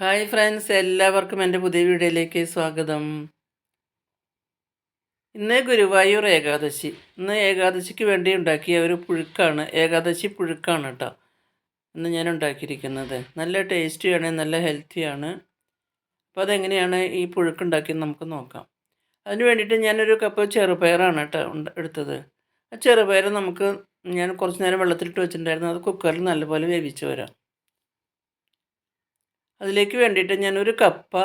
Hi friends എല്ലാവർക്കും എന്റെ പുതിയ വീഡിയോയിലേക്ക് സ്വാഗതം. ഇന്ന് ഗുരുവായൂർ ഏകാദശി. ഇന്ന് ഏകാദശിക്ക് വേണ്ടി ഉണ്ടാക്കിയ ഒരു പുഴുക്കാണ്. ഏകാദശി പുഴുക്കാണ് കേട്ടോ ഇന്ന് ഞാൻ ഉണ്ടാക്കിയിരിക്കുന്നത്. നല്ല ടേസ്റ്റിയാണ് നല്ല ഹെൽത്തിയാണ് അപ്പോൾ അതെങ്ങനെയാണ് ഈ പുഴുക്ക് ഉണ്ടാക്കിയത് നമുക്ക് നോക്കാം. അതിന് വേണ്ടിയിട്ട് ഞാനൊരു കപ്പ് ചെറുപയറാണ് കേട്ടോ എടുത്തത്. ആ ചെറുപയർ നമുക്ക് ഞാൻ കുറച്ച് നേരം വെള്ളത്തിലിട്ട് വെച്ചിട്ടുണ്ടായിരുന്നു. അത് കുക്കറിൽ നല്ലപോലെ വേവിച്ച് വരാം. അതിലേക്ക് വേണ്ടിയിട്ട് ഞാനൊരു കപ്പ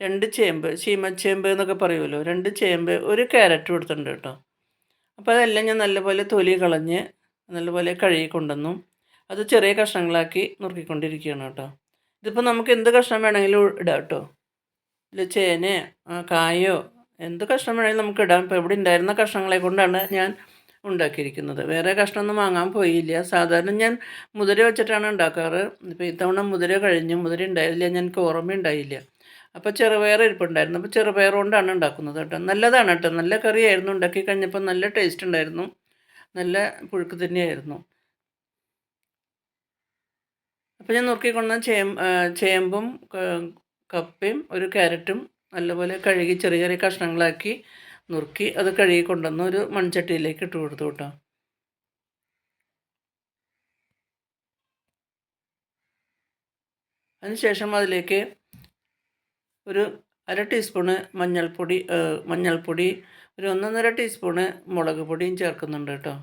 രണ്ട് ചേമ്പ് ചീമച്ചേമ്പ് എന്നൊക്കെ പറയുമല്ലോ രണ്ട് ചേമ്പ് ഒരു ക്യാരറ്റ് കൊടുത്തിട്ടുണ്ട് കേട്ടോ. അപ്പോൾ അതെല്ലാം ഞാൻ നല്ലപോലെ തൊലി കളഞ്ഞ് നല്ലപോലെ കഴുകി കൊണ്ടുവന്നു. അത് ചെറിയ കഷ്ണങ്ങളാക്കി നുറുക്കിക്കൊണ്ടിരിക്കുകയാണ് കേട്ടോ. ഇതിപ്പോൾ നമുക്ക് എന്ത് കഷ്ണം വേണമെങ്കിലും ഇടാം കേട്ടോ. ഇല്ല ചേനയോ കായോ എന്ത് കഷ്ണം വേണമെങ്കിലും നമുക്ക് ഇടാം. ഇപ്പോൾ ഇവിടെ ഉണ്ടായിരുന്ന കഷ്ണങ്ങളെ കൊണ്ടാണ് ഞാൻ ഉണ്ടാക്കിയിരിക്കുന്നത്. വേറെ കഷ്ണമൊന്നും വാങ്ങാൻ പോയില്ല. സാധാരണ ഞാൻ മുതിര വെച്ചിട്ടാണ് ഉണ്ടാക്കാറ്. ഇപ്പോൾ ഇത്തവണ മുതിര കഴിഞ്ഞു. മുതിര ഉണ്ടായില്ല. ഞങ്ങൾക്ക് ഓർമ്മയുണ്ടായില്ല അപ്പോൾ ചെറുപയർ ഇരിപ്പുണ്ടായിരുന്നു. അപ്പോൾ ചെറുപയർ കൊണ്ടാണ് ഉണ്ടാക്കുന്നത് കേട്ടോ. നല്ലതാണ് കേട്ടോ. നല്ല കറിയായിരുന്നു. ഉണ്ടാക്കി കഴിഞ്ഞപ്പോൾ നല്ല ടേസ്റ്റ് ഉണ്ടായിരുന്നു. നല്ല പുഴുക്ക് തന്നെയായിരുന്നു. അപ്പോൾ ഞാൻ നോക്കിക്കൊണ്ട ചേമ്പ് ചേമ്പും കപ്പയും ഒരു ക്യാരറ്റും നല്ലപോലെ കഴുകി ചെറിയ ചെറിയ കഷ്ണങ്ങളാക്കി നുറുക്കി അത് കഴുകി കൊണ്ടുവന്ന് ഒരു മൺചട്ടിയിലേക്ക് ഇട്ട് കൊടുത്തു കേട്ടോ. അതിനുശേഷം അതിലേക്ക് ഒരു അര ടീസ്പൂണ് മഞ്ഞൾപ്പൊടി മഞ്ഞൾപ്പൊടി ഒരു ഒന്നൊന്നര ടീസ്പൂണ് മുളക് പൊടിയും ചേർക്കുന്നുണ്ട് കേട്ടോ.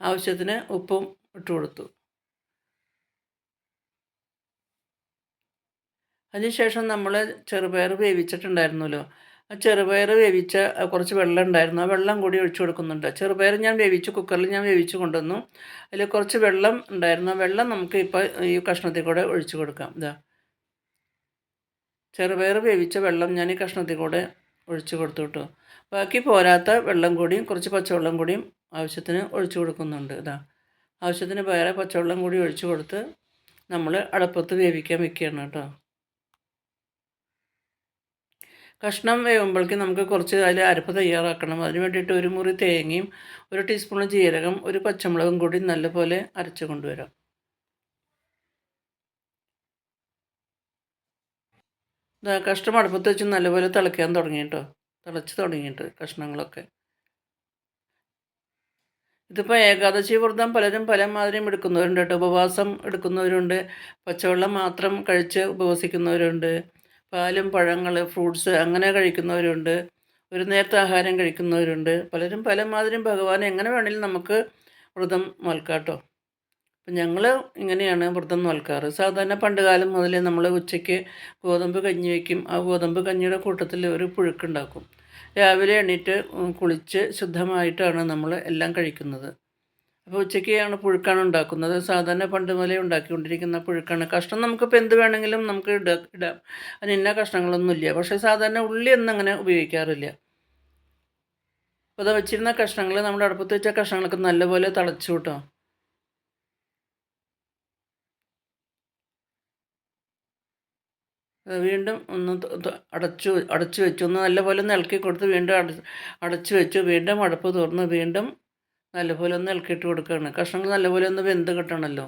ആവശ്യത്തിന് ഉപ്പും ഇട്ട് കൊടുത്തു. അതിനുശേഷം നമ്മൾ ചെറുപയർ വേവിച്ചിട്ടുണ്ടായിരുന്നല്ലോ. ആ ചെറുപയർ വേവിച്ച കുറച്ച് വെള്ളം ഉണ്ടായിരുന്നു. ആ വെള്ളം കൂടി ഒഴിച്ചു കൊടുക്കുന്നുണ്ട്. ചെറുപയർ ഞാൻ വേവിച്ചു കുക്കറിൽ ഞാൻ വേവിച്ച് കൊണ്ടുവന്നു. അതിൽ കുറച്ച് വെള്ളം ഉണ്ടായിരുന്നു. ആ വെള്ളം നമുക്ക് ഇപ്പോൾ ഈ കഷ്ണത്തിൽ കൂടെ ഒഴിച്ചു കൊടുക്കാം. ഇതാ ചെറുപയർ വേവിച്ച വെള്ളം ഞാൻ ഈ കഷ്ണത്തിൽ കൂടെ ഒഴിച്ചു കൊടുത്തു കേട്ടോ. ബാക്കി പോരാത്ത വെള്ളം കൂടിയും കുറച്ച് പച്ചവെള്ളം കൂടിയും ആവശ്യത്തിന് ഒഴിച്ചു കൊടുക്കുന്നുണ്ട്. ഇതാ ആവശ്യത്തിന് വേറെ പച്ചവെള്ളം കൂടി ഒഴിച്ചു കൊടുത്ത് നമ്മൾ അടുപ്പത്ത് വേവിക്കാൻ വെക്കുകയാണ് കേട്ടോ. കഷ്ണം വേവുമ്പോഴേക്കും നമുക്ക് കുറച്ച് അതിൽ അരപ്പ് തയ്യാറാക്കണം. അതിന് വേണ്ടിയിട്ട് ഒരു മുറി തേങ്ങയും ഒരു ടീസ്പൂൺ ജീരകം ഒരു പച്ചമുളകും കൂടി നല്ലപോലെ അരച്ച് കൊണ്ടുവരാം. കഷ്ണം അടുപ്പത്ത് വെച്ച് നല്ലപോലെ തിളയ്ക്കാൻ തുടങ്ങി കേട്ടോ. തിളച്ച് തുടങ്ങിയിട്ട് കഷ്ണങ്ങളൊക്കെ. ഇതിപ്പോൾ ഏകാദശി വ്രതം പലരും പല മാതിരിയും എടുക്കുന്നവരുണ്ട് കേട്ടോ. ഉപവാസം എടുക്കുന്നവരുണ്ട്. പച്ചവെള്ളം മാത്രം കഴിച്ച് ഉപവസിക്കുന്നവരുണ്ട്. പാലും പഴങ്ങൾ ഫ്രൂട്ട്സ് അങ്ങനെ കഴിക്കുന്നവരുണ്ട്. ഒരു നേരത്തെ ആഹാരം കഴിക്കുന്നവരുണ്ട്. പലരും പല മാതിരിയും ഭഗവാൻ എങ്ങനെ വേണമെങ്കിലും നമുക്ക് വ്രതം നോൽക്കാട്ടോ. അപ്പം ഞങ്ങൾ ഇങ്ങനെയാണ് വ്രതം നോൽക്കാറ്. സാധാരണ പണ്ട് കാലം മുതലേ നമ്മൾ ഉച്ചയ്ക്ക് ഗോതമ്പ് കഞ്ഞി വയ്ക്കും ആ ഗോതമ്പ് കഞ്ഞിയുടെ കൂട്ടത്തിൽ ഒരു പുഴുക്കുണ്ടാക്കും രാവിലെ എണീറ്റ് കുളിച്ച് ശുദ്ധമായിട്ടാണ് നമ്മൾ എല്ലാം കഴിക്കുന്നത്. അപ്പോൾ ഉച്ചയ്ക്കാണ് പുഴുക്കാണ് ഉണ്ടാക്കുന്നത്. സാധാരണ പണ്ട് മുതലേ ഉണ്ടാക്കിക്കൊണ്ടിരിക്കുന്ന പുഴുക്കാണ്. കഷ്ണം നമുക്കിപ്പോൾ എന്ത് വേണമെങ്കിലും നമുക്ക് ഇടാം ഇടാം. അതിന് ഇന്ന കഷ്ണങ്ങളൊന്നുമില്ല പക്ഷേ സാധാരണ ഉള്ളിയൊന്നും അങ്ങനെ ഉപയോഗിക്കാറില്ല. അപ്പോൾ അത് വെച്ചിരുന്ന കഷ്ണങ്ങൾ നമ്മുടെ അടുപ്പത്ത് വെച്ച കഷ്ണങ്ങളൊക്കെ നല്ലപോലെ തിളച്ചു കിട്ടും. വീണ്ടും ഒന്ന് അടച്ചു അടച്ചു വെച്ചു. ഒന്ന് നല്ലപോലെ ഒന്ന് ഇളക്കി കൊടുത്ത് വീണ്ടും അടച്ചു വെച്ചു. വീണ്ടും അടുപ്പ് തുറന്ന്. വീണ്ടും നല്ലപോലെ ഒന്ന് ഇളക്കിയിട്ട് കൊടുക്കുകയാണ്. കഷ്ണങ്ങൾ നല്ലപോലെ ഒന്ന് വെന്ത് കിട്ടണമല്ലോ.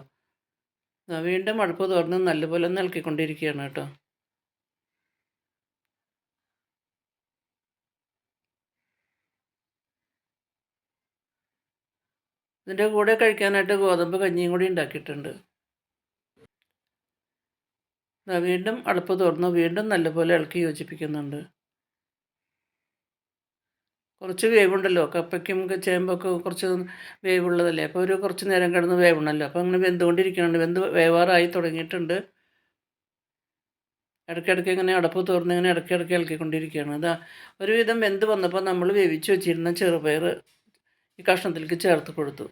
വീണ്ടും അടുപ്പ് തുറന്ന് നല്ലപോലെ ഒന്ന് ഇളക്കിക്കൊണ്ടിരിക്കുകയാണ് കേട്ടോ. ഇതിന്റെ കൂടെ കഴിക്കാനായിട്ട് ഗോതമ്പ് കഞ്ഞിയും കൂടി ഉണ്ടാക്കിയിട്ടുണ്ട്. വീണ്ടും അടുപ്പ് തുറന്ന് വീണ്ടും നല്ലപോലെ ഇളക്കി യോജിപ്പിക്കുന്നുണ്ട്. കുറച്ച് വേവുണ്ടല്ലോ. കപ്പയ്ക്കും ചേമ്പൊക്കെ കുറച്ച് വേവുള്ളതല്ലേ. അപ്പോൾ ഒരു കുറച്ച് നേരം കിടന്ന് വേവണമല്ലോ അപ്പോൾ അങ്ങനെ വെന്തുകൊണ്ടിരിക്കുന്നുണ്ട്. വെന്ത് വേവാറായി തുടങ്ങിയിട്ടുണ്ട്. ഇടയ്ക്കിടയ്ക്ക് ഇങ്ങനെ അടപ്പ് തുറന്ന് ഇങ്ങനെ ഇടയ്ക്കിടയ്ക്ക് ഇളക്കിക്കൊണ്ടിരിക്കുകയാണ് അതാ ഒരുവിധം വെന്ത് വന്നപ്പോൾ നമ്മൾ വേവിച്ച് വെച്ചിരുന്ന ചെറുപയർ ഈ കഷ്ണത്തിലേക്ക് ചേർത്ത് കൊടുത്തു.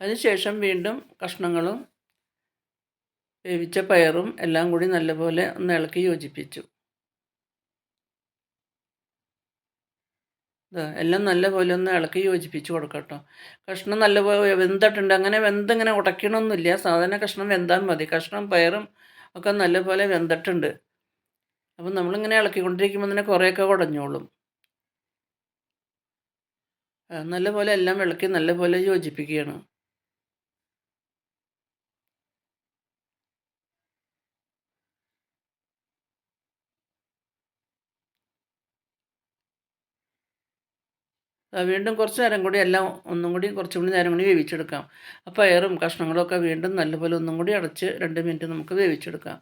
അതിനുശേഷം വീണ്ടും കഷ്ണങ്ങളും വേവിച്ച പയറും എല്ലാം കൂടി നല്ലപോലെ ഒന്ന് ഇളക്കി യോജിപ്പിച്ചു. എല്ലാം നല്ലപോലെ ഒന്ന് ഇളക്കി യോജിപ്പിച്ച് കൊടുക്കാം കേട്ടോ കഷ്ണം നല്ലപോലെ വെന്തിട്ടുണ്ട്. അങ്ങനെ വെന്തിങ്ങനെ ഉടയ്ക്കണമൊന്നുമില്ല സാധാരണ കഷ്ണം വെന്താൽ മതി. കഷ്ണം പയറും ഒക്കെ നല്ലപോലെ വെന്തിട്ടുണ്ട്. അപ്പം നമ്മളിങ്ങനെ ഇളക്കിക്കൊണ്ടിരിക്കുമ്പോൾ തന്നെ കുറേയൊക്കെ കുടഞ്ഞോളും. നല്ലപോലെ എല്ലാം ഇളക്കി നല്ലപോലെ യോജിപ്പിക്കുകയാണ്. വീണ്ടും കുറച്ച് നേരം കൂടി എല്ലാം ഒന്നും കൂടി കുറച്ചും കൂടി നേരം കൂടി വേവിച്ചെടുക്കാം. ആ പയറും കഷ്ണങ്ങളൊക്കെ വീണ്ടും നല്ലപോലെ ഒന്നും കൂടി അടച്ച് രണ്ട് മിനിറ്റ് നമുക്ക് വേവിച്ചെടുക്കാം.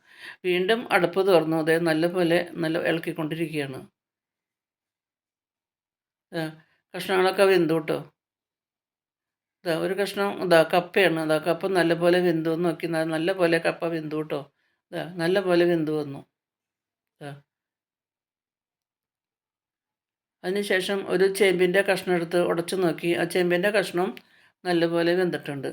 വീണ്ടും അടുപ്പ് തുറന്നു. അതേ നല്ലപോലെ നല്ല ഇളക്കിക്കൊണ്ടിരിക്കുകയാണ്. കഷ്ണങ്ങളൊക്കെ വെന്തു കേട്ടോ. ഇതാ ഒരു കഷ്ണം ഇതാ കപ്പയാണ്. ഇതാ കപ്പ നല്ലപോലെ വെന്തു. നോക്കി നല്ലപോലെ കപ്പ വെന്തു കേട്ടോ. ഇതാ നല്ലപോലെ വെന്തു വന്നു. ഇതാ അതിനുശേഷം ഒരു ചേമ്പിന്റെ കഷ്ണം എടുത്ത് ഉടച്ചു നോക്കി. ആ ചേമ്പിന്റെ കഷ്ണം നല്ലപോലെ വെന്തിട്ടുണ്ട്.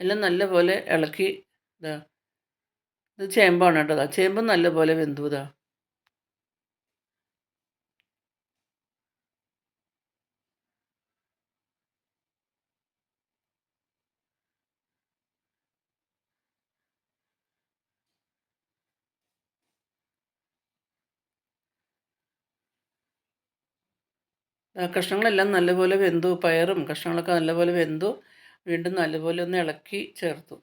എല്ലാം നല്ലപോലെ ഇളക്കി. ഇതാ ഇത് ചേമ്പാണ് കേട്ടോ. ചേമ്പ് നല്ലപോലെ വെന്തു. കഷ്ണങ്ങളെല്ലാം നല്ലപോലെ വെന്തു പയറും കഷ്ണങ്ങളൊക്കെ നല്ലപോലെ വെന്തു വീണ്ടും നല്ലപോലെ ഒന്ന് ഇളക്കി ചേർത്തു.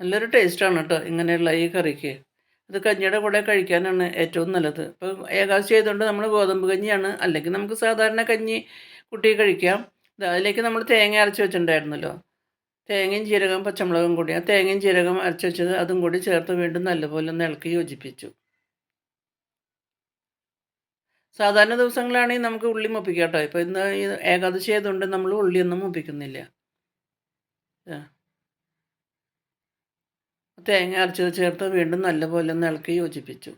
നല്ലൊരു ടേസ്റ്റാണ് കേട്ടോ ഇങ്ങനെയുള്ള ഈ കറിക്ക്. ഇത് കഞ്ഞിയുടെ കൂടെ കഴിക്കാനാണ് ഏറ്റവും നല്ലത്. ഇപ്പോൾ ഏകാദശി ആയതുകൊണ്ട് നമ്മൾ ഗോതമ്പ് കഞ്ഞിയാണ്. അല്ലെങ്കിൽ നമുക്ക് സാധാരണ കഞ്ഞി കുട്ടി കഴിക്കാം. അതിലേക്ക് നമ്മൾ തേങ്ങ അരച്ച് വെച്ചിട്ടുണ്ടായിരുന്നല്ലോ. തേങ്ങയും ജീരകം പച്ചമുളകും കൂടി. ആ തേങ്ങയും ജീരകം അരച്ച് വെച്ചത് അതും കൂടി ചേർത്ത് വീണ്ടും നല്ലപോലെ ഒന്ന് ഇളക്കി യോജിപ്പിച്ചു. സാധാരണ ദിവസങ്ങളാണെങ്കിൽ നമുക്ക് ഉള്ളി മുപ്പിക്കാം കേട്ടോ. ഇപ്പോൾ ഇന്ന് ഈ ഏകാദശി ആയതുകൊണ്ട് നമ്മൾ ഉള്ളിയൊന്നും മുപ്പിക്കുന്നില്ല. തേങ്ങ അരച്ചത് ചേർത്ത് വീണ്ടും നല്ലപോലെ ഒന്ന് ഇളക്കി യോജിപ്പിച്ചു.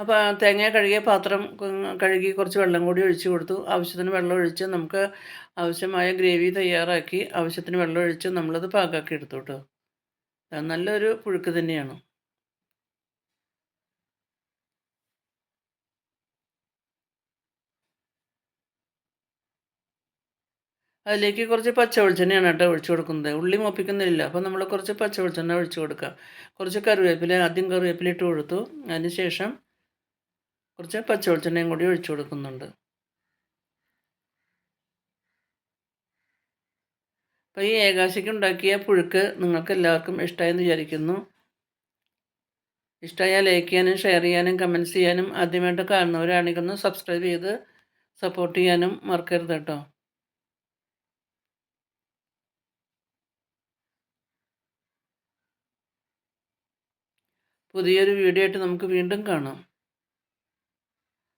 അപ്പോൾ തേങ്ങ കഴുകിയ പാത്രം കഴുകി കുറച്ച് വെള്ളം കൂടി ഒഴിച്ച് കൊടുത്തു. ആവശ്യത്തിന് വെള്ളം ഒഴിച്ച് നമുക്ക് ആവശ്യമായ ഗ്രേവി തയ്യാറാക്കി ആവശ്യത്തിന് വെള്ളം ഒഴിച്ച് നമ്മളത് പാകാക്കി എടുത്തു കേട്ടോ. നല്ലൊരു പുഴുക്ക് തന്നെയാണ്. അതിലേക്ക് കുറച്ച് പച്ച വെളിച്ചെണ്ണയാണ് കേട്ടോ ഒഴിച്ചു കൊടുക്കുന്നത്. ഉള്ളി മോപ്പിക്കുന്നില്ല. അപ്പോൾ നമ്മൾ കുറച്ച് പച്ച വെളിച്ചെണ്ണ ഒഴിച്ചു കൊടുക്കുക കുറച്ച് കറിവേപ്പില ആദ്യം കറിവേപ്പില ഇട്ട് കൊടുത്തു. അതിന് ശേഷം കുറച്ച് പച്ചവെളിച്ചെണ്ണയും കൂടി ഒഴിച്ചു കൊടുക്കുന്നുണ്ട്. അപ്പോൾ ഈ ഏകാശിക്ക് ഉണ്ടാക്കിയ പുഴുക്ക് നിങ്ങൾക്ക് എല്ലാവർക്കും ഇഷ്ടമായെന്ന് വിചാരിക്കുന്നു. ഇഷ്ടമായാൽ ലൈക്ക് ചെയ്യാനും ഷെയർ ചെയ്യാനും കമന്റ്സ് ചെയ്യാനും ആദ്യമായിട്ട് കാണുന്നവരാണെങ്കിൽ ഒന്ന് സബ്സ്ക്രൈബ് ചെയ്ത് സപ്പോർട്ട് ചെയ്യാനും മറക്കരുത് കേട്ടോ. പുതിയൊരു വീഡിയോ ആയിട്ട് നമുക്ക് വീണ്ടും കാണാം.